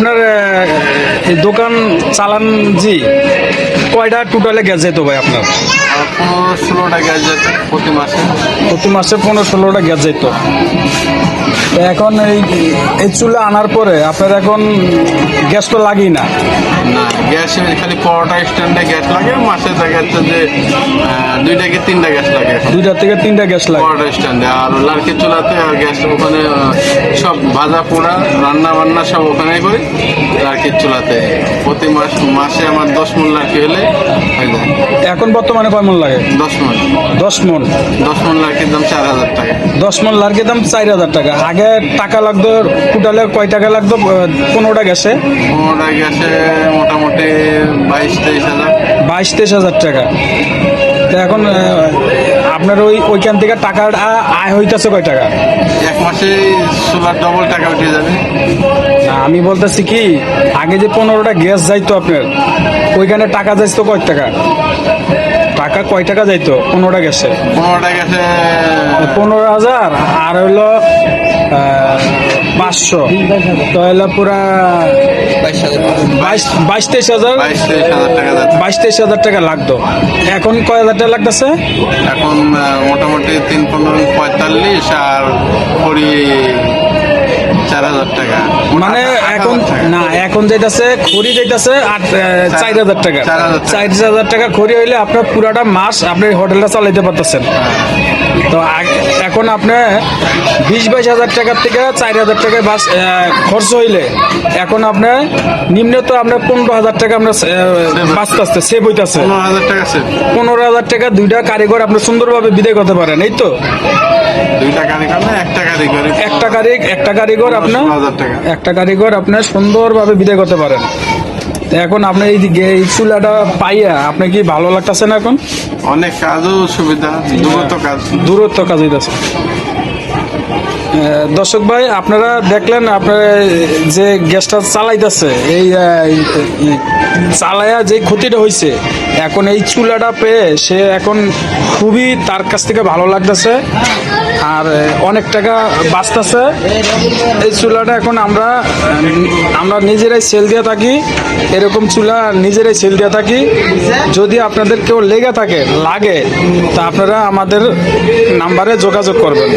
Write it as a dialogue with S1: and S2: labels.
S1: আপনার এই দোকান চালান জি কয়টা টোটালে গ্যাস যেত ভাই আপনার?
S2: পনেরো ষোলোটা গ্যাস যেত প্রতি মাসে।
S1: প্রতি মাসে পনেরো ষোলোটা গ্যাস যেত তো এখন এই এই চুলা আনার পরে আপনার এখন গ্যাস তো লাগেই না।
S2: গ্যাস খালি পরোটা স্ট্যান্ডে গ্যাস লাগে মাসে দেখা যাচ্ছে যে দুইটা কি তিনটা গ্যাস লাগে।
S1: দুইটা থেকে তিনটা গ্যাস লাগে।
S2: পরোটা স্ট্যান্ডে আর লার্কি চুলাতে আর গ্যাস ওখানে সব ভাজা পোড়া রান্না বান্না সব ওখানেই করি লার্কির চুলাতে। প্রতি মাস মাসে আমার দশ মূল লার্কি হলে
S1: এখন বর্তমানে কয় মন লাগে?
S2: দশ মন।
S1: দশ মন?
S2: দশ মন লার্কির দাম চার হাজার টাকা।
S1: দশ মন লার্কের দাম চার হাজার টাকা। আগে টাকা লাগতো টোটালে কয় টাকা লাগতো পনেরোটা গ্যাসে?
S2: পনেরোটা গ্যাসে মোটামুটি বাইশ তেইশ হাজার।
S1: টাকা। তো এখন আপনার ওই ওইখান থেকে টাকার আ- আয় হইতেছে কয় টাকা?
S2: এক মাসে সোলার ডবল টাকা উঠে যাবে।
S1: আমি বলতেছি কি আগে যে পনেরোটা গ্যাস যাইতো আপনার ওইখানে টাকা যাইতো কয় টাকা? টাকা কয় টাকা যাইতো পনেরোটা গ্যাসে?
S2: পনেরোটা গ্যাসে
S1: পনেরো হাজার আর হইল পাঁচশো। তো হইল পুরা বাইশ তেইশ হাজার
S2: বাইশ তেইশ হাজার টাকা
S1: লাগতো। এখন কয় হাজার টাকা লাগতেছে?
S2: এখন মোটামুটি তিন পনেরো পঁয়তাল্লিশ আর কুড়ি চার হাজার টাকা।
S1: মানে এখন না এখন যেটাছে খড়ি যেটাছে চার হাজার টাকা।
S2: চার হাজার টাকা।
S1: খড়ি হইলে আপনার পুরাটা মাস আপনি হোটেলটা চালাইতে পারতেছেন। তো এখন আপনি বিশ বাইশ হাজার টাকার থেকে চার হাজার টাকা বাস খরচ হইলে এখন আপনার নিম্ন তো আপনার পনেরো হাজার টাকা আপনার বাঁচতে আসতে সেভ হইতেছে।
S2: পনেরো হাজার টাকা
S1: দুইটা কারিগর আপনি সুন্দরভাবে বিদায় করতে পারেন এই তো?
S2: দুইটা গাড়ি করলে একটা গাড়ি
S1: একটা কারিগর আপনার একটা কারিগর আপনার সুন্দরভাবে বিদায় করতে পারেন। এখন আপনার এই এই চুলাটা পাইয়া আপনি কি ভালো লাগতেছে না এখন?
S2: অনেক কাজও সুবিধা দূরত্ব কাজ।
S1: দূরত্ব কাজ হইতেছে। দর্শক ভাই, আপনারা দেখলেন, আপনার যে গ্যাসটা চালাইতেছে, এই চালায়া যে ক্ষতিটা হয়েছে এখন এই চুলাটা পেয়ে সে এখন খুবই তার কাছ থেকে ভালো লাগতেছে। আর অনেক টাকা বাঁচতেছে। এই চুলাটা এখন আমরা আমরা নিজেরাই সেল দিয়ে থাকি। এরকম চুলা নিজেরাই সেল দিয়ে থাকি। যদি আপনাদের কেউ লেগে থাকে, লাগে, তা আপনারা আমাদের নাম্বারে যোগাযোগ করবেন।